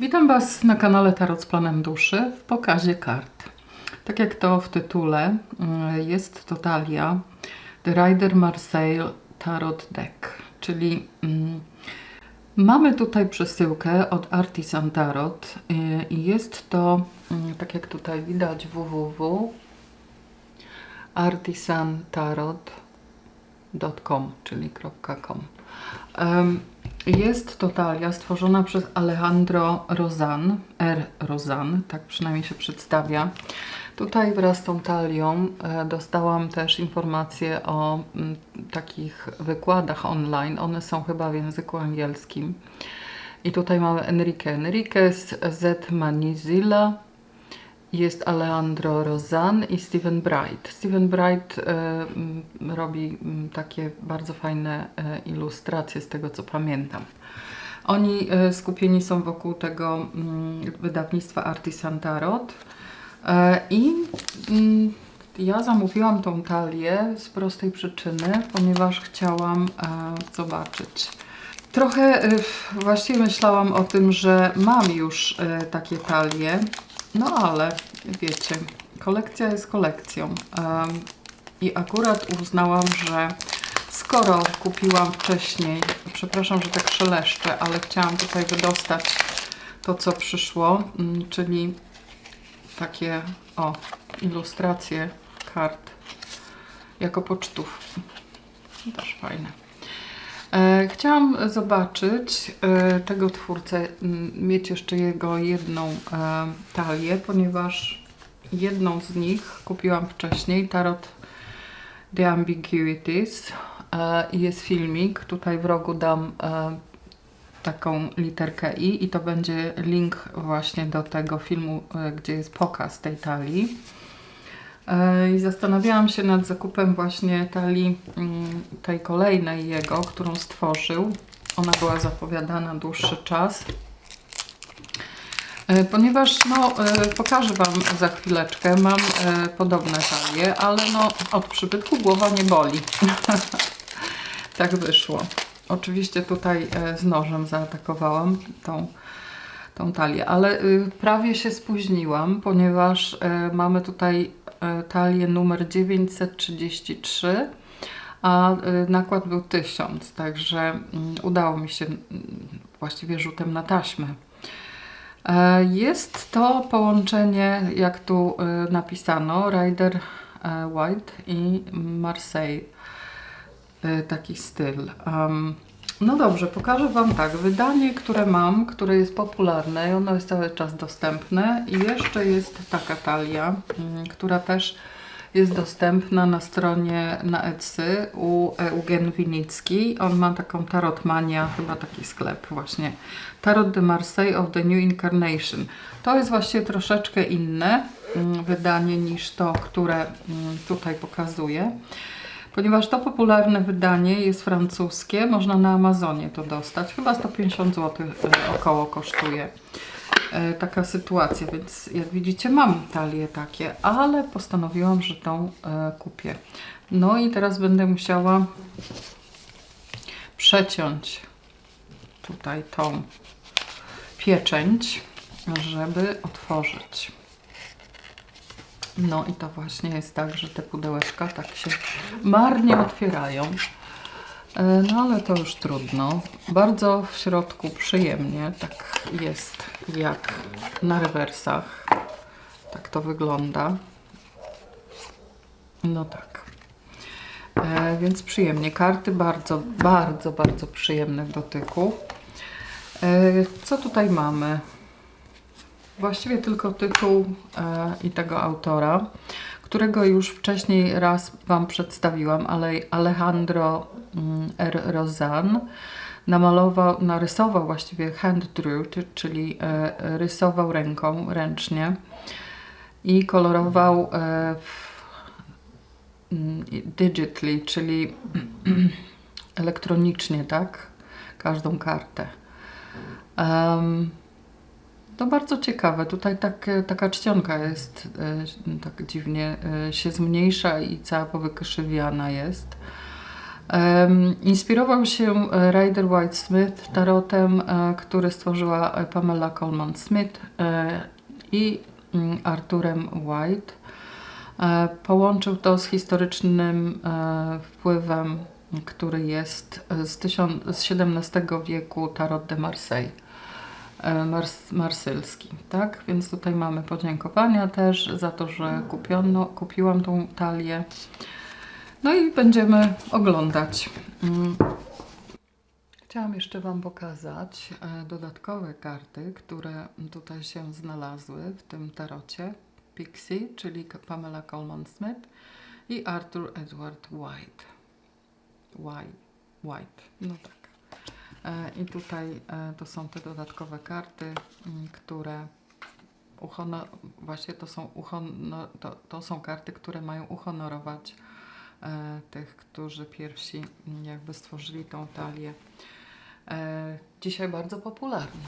Witam Was na kanale Tarot z Planem Duszy w pokazie kart. Tak jak to w tytule, y, jest to talia The Rider Marseille Tarot Deck, czyli mm, mamy tutaj przesyłkę od Artisan Tarot y, i jest to, mm, tak jak tutaj widać, www artisantarot.com, czyli .com. Em, Jest to talia stworzona przez Alejandro Rozan, R. Rozan, tak przynajmniej się przedstawia. Tutaj wraz z tą talią e, dostałam też informacje o mm, takich wykładach online. One są chyba w języku angielskim. I tutaj mamy Enrique Enriquez, Z. Manizilla, jest Alejandro Rozan i Steven Bright. Steven Bright e, robi takie bardzo fajne e, ilustracje z tego co pamiętam. Oni e, skupieni są wokół tego wydawnictwa Artisan Tarot i ja zamówiłam tą talię z prostej przyczyny, ponieważ chciałam zobaczyć. Trochę e, właściwie myślałam o tym, że mam już takie talie, no ale wiecie, kolekcja jest kolekcją. I akurat uznałam, że skoro kupiłam wcześniej, przepraszam, że tak szeleszczę, ale chciałam tutaj wydostać to, co przyszło, mm, czyli takie o ilustracje kart jako pocztówki. Też fajne. E, Chciałam zobaczyć e, tego twórcę, mieć jeszcze jego jedną e, talię, ponieważ jedną z nich kupiłam wcześniej, Tarot The Ambiguities jest filmik, tutaj w rogu dam taką literkę I i to będzie link właśnie do tego filmu, gdzie jest pokaz tej talii. E, I zastanawiałam się nad zakupem właśnie talii mm, tej kolejnej jego, którą stworzył. Ona była zapowiadana dłuższy czas. E, Ponieważ no, e, pokażę Wam za chwileczkę, mam podobne talie, ale no, od przybytku głowa nie boli. tak wyszło. Oczywiście tutaj z nożem zaatakowałam tą, tą talię, ale y, prawie się spóźniłam, ponieważ mamy tutaj talię numer 933, a y, nakład był 1000, także mm, udało mi się mm, właściwie rzutem na taśmę. E, Jest to połączenie, jak tu napisano, Rider e, White i Marseille. E, Taki styl. No dobrze, pokażę Wam tak. Wydanie, które mam, które jest popularne i ono jest cały czas dostępne. I jeszcze jest taka talia, mm, która też jest dostępna na stronie na Etsy u Eugen Winicki. On ma taką Tarotmania, chyba taki sklep właśnie. Tarot de Marseille of the New Incarnation. To jest właściwie troszeczkę inne mm, wydanie niż to, które mm, tutaj pokazuję. Ponieważ to popularne wydanie jest francuskie, można na Amazonie to dostać. Chyba 150 zł około kosztuje e, taka sytuacja, więc jak widzicie mam talie takie, ale postanowiłam, że tą e, kupię. No i teraz będę musiała przeciąć tutaj tą pieczęć, żeby otworzyć. No i to właśnie jest tak, że te pudełeczka tak się marnie otwierają. E, No ale to już trudno. Bardzo w środku przyjemnie, tak jest jak na rewersach. Tak to wygląda. No tak. E, więc przyjemnie. Karty bardzo, bardzo, bardzo przyjemne w dotyku. E, co tutaj mamy? Właściwie tylko tytuł e, i tego autora, którego już wcześniej raz Wam przedstawiłam, ale Alejandro mm, R. Rozan namalował, narysował właściwie hand drew, czyli e, rysował ręką, ręcznie i kolorował e, mm, digitally, czyli elektronicznie, tak? Każdą kartę. Em, to bardzo ciekawe. Tutaj tak, taka czcionka jest, e, tak dziwnie e, się zmniejsza i cała powykrzywiana jest. Inspirował się e, Ryder White Smith tarotem, e, który stworzyła e, Pamela Coleman Smith e, i mm, Arturem White. E, Połączył to z historycznym e, wpływem, który jest z XVII wieku Tarot de Marseille. E, Mars, marsylski, tak? Więc tutaj mamy podziękowania też za to, że kupiono, kupiłam tą talię. No i będziemy oglądać. Mm. Chciałam jeszcze Wam pokazać e, dodatkowe karty, które tutaj się znalazły w tym tarocie. Pixie, czyli Pamela Coleman Smith i Arthur Edward White. White. White. No tak. E, I tutaj e, to są te dodatkowe karty, mm, które uhono- właśnie to są, uhono- to, to są karty, które mają uhonorować e, tych, którzy pierwsi mm, jakby stworzyli tą talię. Dzisiaj bardzo popularną.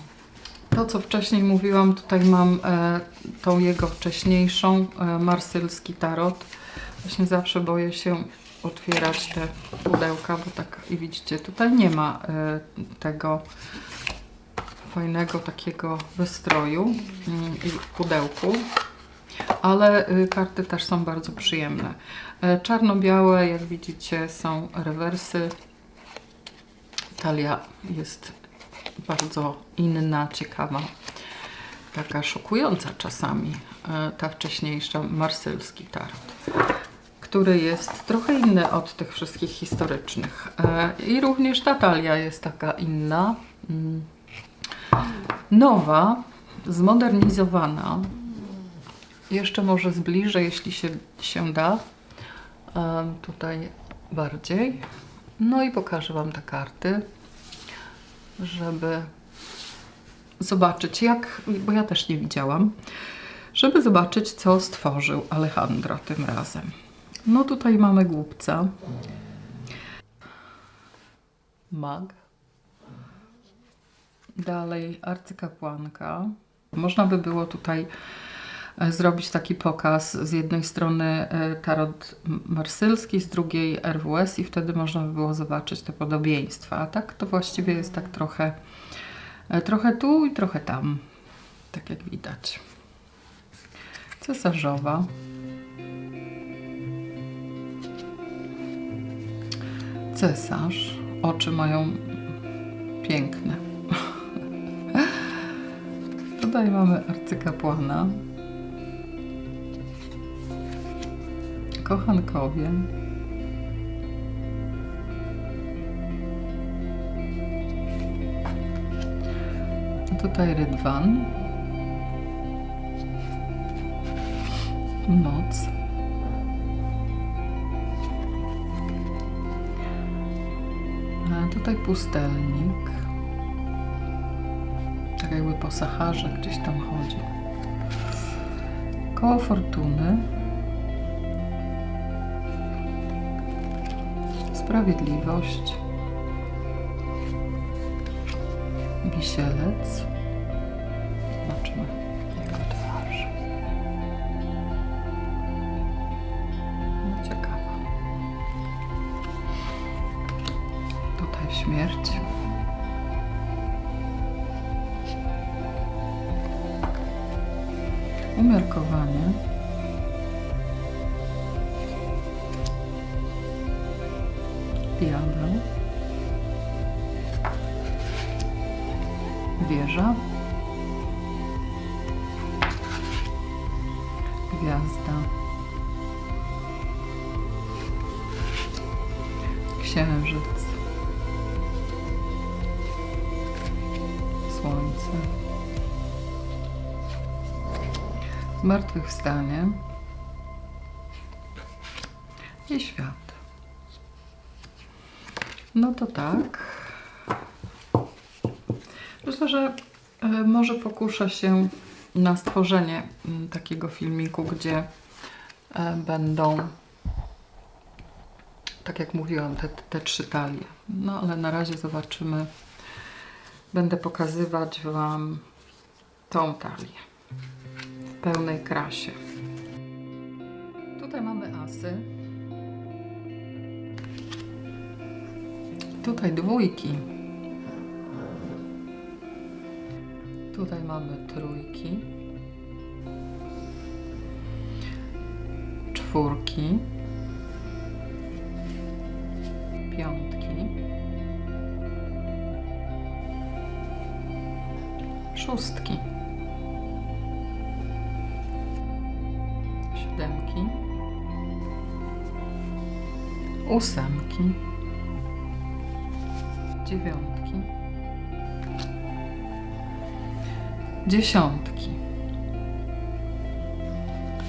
To, co wcześniej mówiłam, tutaj mam tą jego wcześniejszą marsylski tarot. Właśnie zawsze boję się otwierać te pudełka, bo tak i widzicie, tutaj nie ma e, tego fajnego takiego wystroju mm, i w pudełku, ale y, karty też są bardzo przyjemne. E, Czarno-białe, jak widzicie, są rewersy. Talia jest bardzo inna, ciekawa, taka szokująca czasami. e, Ta wcześniejsza marsylski tarot, który jest trochę inny od tych wszystkich historycznych. E, I również ta talia jest taka inna. Mm. Nowa, zmodernizowana. Jeszcze może zbliżę, jeśli się, się da. Em, tutaj bardziej. No i pokażę Wam te karty, żeby zobaczyć, jak, bo ja też nie widziałam, żeby zobaczyć, co stworzył Alejandro tym razem. No tutaj mamy głupca. Mag. Dalej arcykapłanka. Można by było tutaj e, zrobić taki pokaz z jednej strony e, tarot marsylski, z drugiej RWS i wtedy można by było zobaczyć te podobieństwa. A tak to właściwie jest tak trochę, e, trochę tu i trochę tam, tak jak widać. Cesarzowa. Cesarz. Oczy mają piękne. Tutaj mamy arcykapłana. Kochankowie. Tutaj rydwan. Noc. Tutaj pustelnik. Tak jakby po Saharze gdzieś tam chodzi. Koło fortuny. Sprawiedliwość. Wisielec. Zobaczmy śmierć. Umiarkowanie. Diabeł. Wieża. Gwiazda. Księżyc. Zmartwychwstanie i świat. No to tak. Myślę, że e, może pokuszę się na stworzenie mm, takiego filmiku, gdzie e, będą, tak jak mówiłam, te, te trzy talie. No ale na razie zobaczymy. Będę pokazywać Wam tą talię w pełnej krasie. Tutaj mamy asy. Tutaj dwójki. Tutaj mamy trójki. Czwórki. Szóstki. Siódemki. Ósemki. Dziewiątki. Dziesiątki.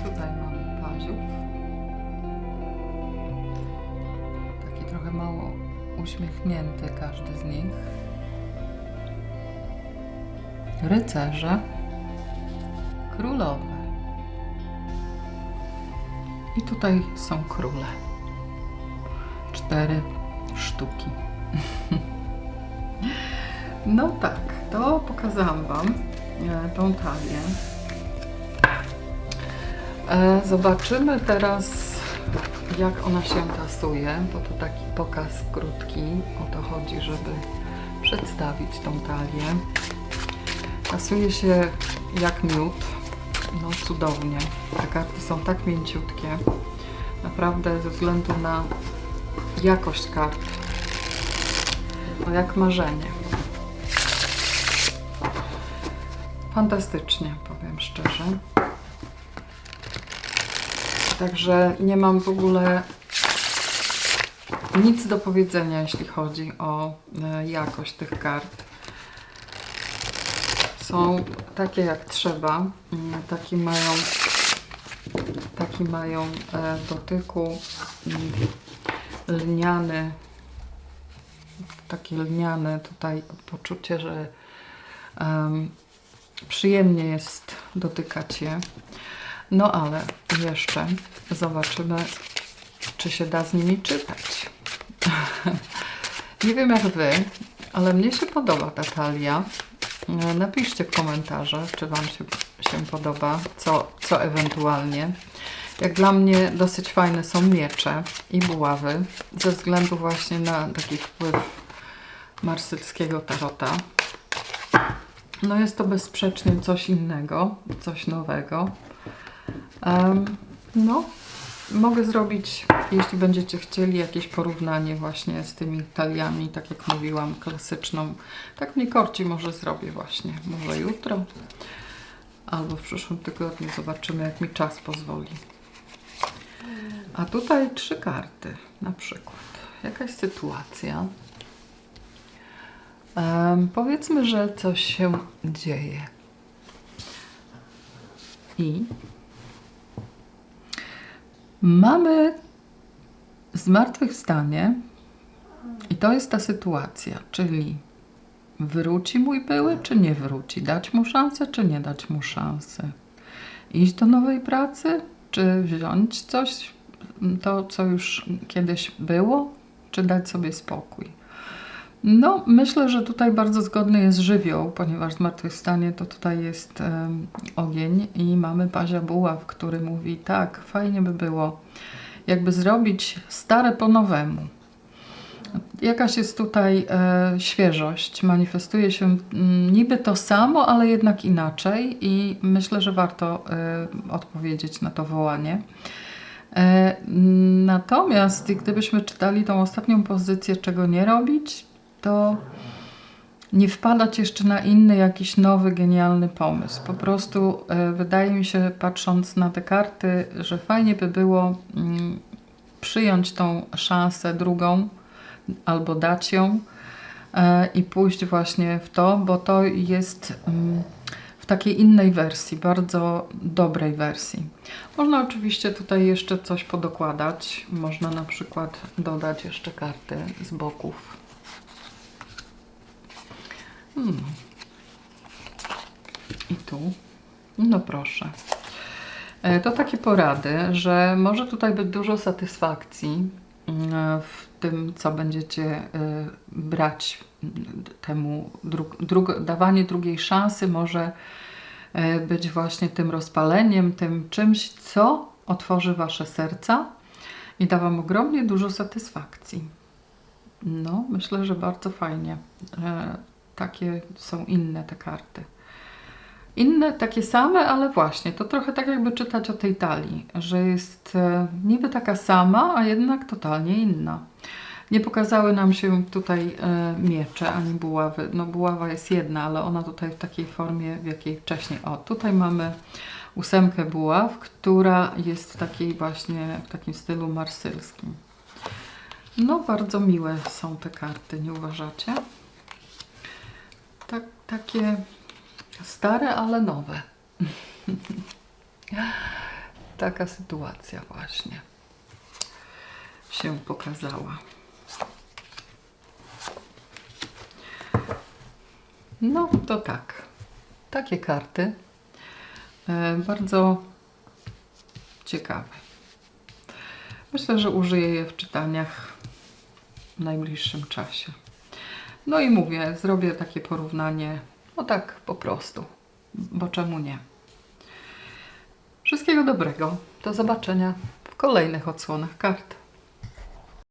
Tutaj mamy paziów. Taki trochę mało uśmiechnięty każdy z nich. Rycerze. Królowe. I tutaj są króle. Cztery sztuki. No tak, to pokazałam Wam e, tą talię. E, Zobaczymy teraz, jak ona się tasuje, bo to taki pokaz krótki. O to chodzi, żeby przedstawić tą talię. Tasuje się jak miód. No cudownie. Te karty są tak mięciutkie. Naprawdę ze względu na jakość kart. No jak marzenie. Fantastycznie, powiem szczerze. Także nie mam w ogóle nic do powiedzenia, jeśli chodzi o e, jakość tych kart. Są takie jak trzeba. Mm, Taki mają, taki mają e, dotyku mm, lniany, takie lniane tutaj poczucie, że em, przyjemnie jest dotykać je. No ale jeszcze zobaczymy, czy się da z nimi czytać. Nie wiem jak Wy, ale mnie się podoba ta talia. Napiszcie w komentarzach, czy Wam się, się podoba, co, co ewentualnie. Jak dla mnie dosyć fajne są miecze i buławy, ze względu właśnie na taki wpływ marsylskiego tarota. No jest to bezsprzecznie coś innego, coś nowego. Em, no, mogę zrobić, jeśli będziecie chcieli, jakieś porównanie właśnie z tymi taliami, tak jak mówiłam, klasyczną. Tak mnie korci, może zrobię właśnie, może jutro albo w przyszłym tygodniu. Zobaczymy, jak mi czas pozwoli. A tutaj trzy karty, na przykład. Jakaś sytuacja. Em, powiedzmy, że coś się dzieje. I mamy zmartwychwstanie i to jest ta sytuacja, czyli wróci mój były, czy nie wróci, dać mu szansę, czy nie dać mu szansę, iść do nowej pracy, czy wziąć coś, to co już kiedyś było, czy dać sobie spokój. No, myślę, że tutaj bardzo zgodny jest żywioł, ponieważ zmartwychwstanie to tutaj jest em, ogień i mamy Pazia Buław, który mówi tak, fajnie by było jakby zrobić stare po nowemu. Jakaś jest tutaj e, świeżość, manifestuje się mm, niby to samo, ale jednak inaczej i myślę, że warto e, odpowiedzieć na to wołanie. E, Natomiast gdybyśmy czytali tą ostatnią pozycję, czego nie robić, to nie wpadać jeszcze na inny jakiś nowy, genialny pomysł. Po prostu e, wydaje mi się, patrząc na te karty, że fajnie by było mm, przyjąć tą szansę drugą albo dać ją e, i pójść właśnie w to, bo to jest mm, w takiej innej wersji, bardzo dobrej wersji. Można oczywiście tutaj jeszcze coś podokładać. Można na przykład dodać jeszcze karty z boków. Hmm. I tu. No proszę. E, To takie porady, że może tutaj być dużo satysfakcji mm, w tym, co będziecie e, brać mm, temu, dru- dawanie drugiej szansy może e, być właśnie tym rozpaleniem, tym czymś, co otworzy Wasze serca i da Wam ogromnie dużo satysfakcji. No, myślę, że bardzo fajnie. Takie są inne te karty. Inne, takie same, ale właśnie, to trochę tak jakby czytać o tej talii, że jest e, niby taka sama, a jednak totalnie inna. Nie pokazały nam się tutaj e, miecze ani buławy. No buława jest jedna, ale ona tutaj w takiej formie, w jakiej wcześniej. O, tutaj mamy ósemkę buław, która jest w takiej właśnie, w takim stylu marsylskim. No, bardzo miłe są te karty, nie uważacie? Tak, takie stare, ale nowe. Taka sytuacja właśnie się pokazała. No to tak. Takie karty. E, bardzo ciekawe. Myślę, że użyję je w czytaniach w najbliższym czasie. No i mówię, zrobię takie porównanie, no tak po prostu, bo czemu nie? Wszystkiego dobrego. Do zobaczenia w kolejnych odsłonach kart.